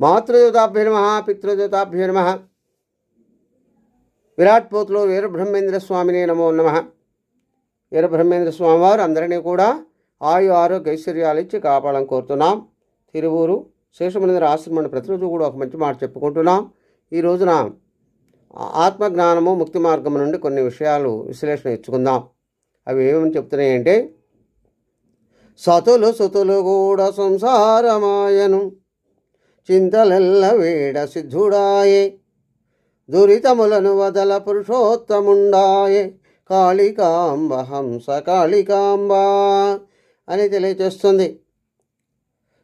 మాతృదేవతాభ్య నమ పితృదేవతాభ్య నమ. విరాట్ పోతులో వీరబ్రహ్మేంద్ర స్వామిని నమో నమ. వీరబ్రహ్మేంద్ర స్వామి వారు అందరినీ కూడా ఆయు ఆరోగ్య ఐశ్వర్యాలు ఇచ్చి కాపాడాలని కోరుతున్నాం. తిరువూరు శేషమనేంద్ర ఆశ్రమం ప్రతిరోజు కూడా ఒక మంచి మాట చెప్పుకుంటున్నాం. ఈ రోజున ఆత్మజ్ఞానము ముక్తి మార్గం నుండి కొన్ని విషయాలు విశ్లేషణ ఇచ్చుకుందాం. అవి ఏమని చెప్తున్నాయంటే సతులు సుతులు కూడా సంసారమాయను. చింతలెల్ల వేడ సిద్ధుడాయే. దురితములను వదల పురుషోత్తముండాయే. కాళికాంబ హంస కాళికాంబ అని తెలియచేస్తుంది.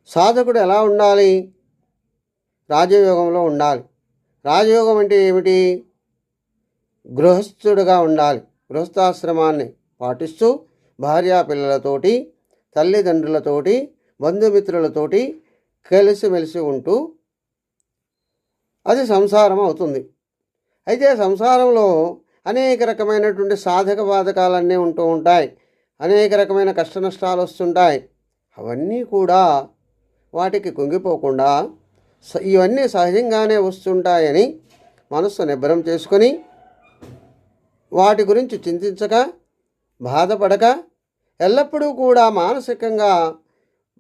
సాధకుడు ఎలా ఉండాలి? రాజయోగంలో ఉండాలి. రాజయోగం అంటే ఏమిటి? గృహస్థుడుగా ఉండాలి. గృహస్థాశ్రమాన్ని పాటిస్తూ భార్యా పిల్లలతోటి తల్లిదండ్రులతోటి బంధుమిత్రులతోటి కలిసిమెలిసి ఉంటూ అది సంసారం అవుతుంది. అయితే సంసారంలో అనేక రకమైనటువంటి సాధక బాధకాలన్నీ ఉంటూ ఉంటాయి. అనేక రకమైన కష్ట నష్టాలు వస్తుంటాయి. అవన్నీ కూడా వాటికి కుంగిపోకుండా ఇవన్నీ సహజంగానే వస్తుంటాయని మనస్సు నిబ్బరం చేసుకొని వాటి గురించి చింతించక బాధపడక ఎల్లప్పుడూ కూడా మానసికంగా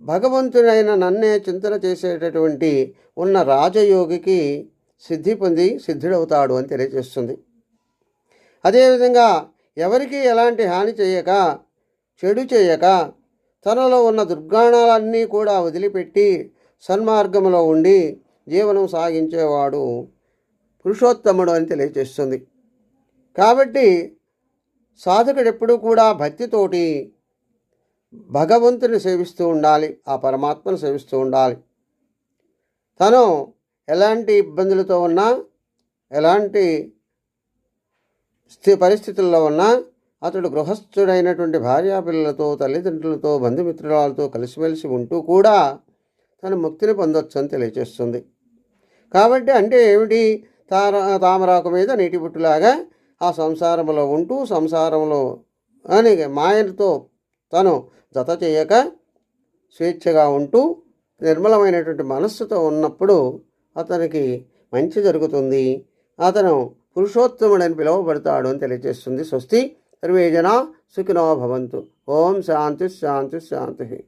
భగవంతుడైన నన్నే చింతన చేసేటటువంటి ఉన్న రాజయోగికి సిద్ధి పొంది సిద్ధుడవుతాడు అని తెలియజేస్తుంది. అదేవిధంగా ఎవరికి ఎలాంటి హాని చేయక చెడు చేయక తనలో ఉన్న దుర్గాణాలన్నీ కూడా వదిలిపెట్టి సన్మార్గంలో ఉండి జీవనం సాగించేవాడు పురుషోత్తముడు అని తెలియజేస్తుంది. కాబట్టి సాధకుడు ఎప్పుడూ కూడా భక్తితోటి భగవంతుని సేవిస్తూ ఉండాలి ఆ పరమాత్మను సేవిస్తూ ఉండాలి. తను ఎలాంటి ఇబ్బందులతో ఉన్నా ఎలాంటి స్థి పరిస్థితుల్లో ఉన్నా అతడు గృహస్థుడైనటువంటి భార్యాపిల్లలతో తల్లిదండ్రులతో బంధుమిత్రులతో కలిసిమెలిసి ఉంటూ కూడా తన ముక్తిని పొందొచ్చు అని తెలియజేస్తుంది కాబట్టి అంటే ఏమిటి? తార తామరాకు మీద నీటి బుట్టులాగా ఆ సంసారంలో ఉంటూ సంసారంలో అని మాయలతో తను జత చేయక స్వేచ్ఛగా ఉంటూ నిర్మలమైనటువంటి మనస్సుతో ఉన్నప్పుడు అతనికి మంచి జరుగుతుంది. అతను పురుషోత్తముడని పిలువబడతాడు అని తెలియజేస్తుంది. స్వస్తి సర్వే జనా సుఖినో భవంతు. ఓం శాంతి శాంతి శాంతి.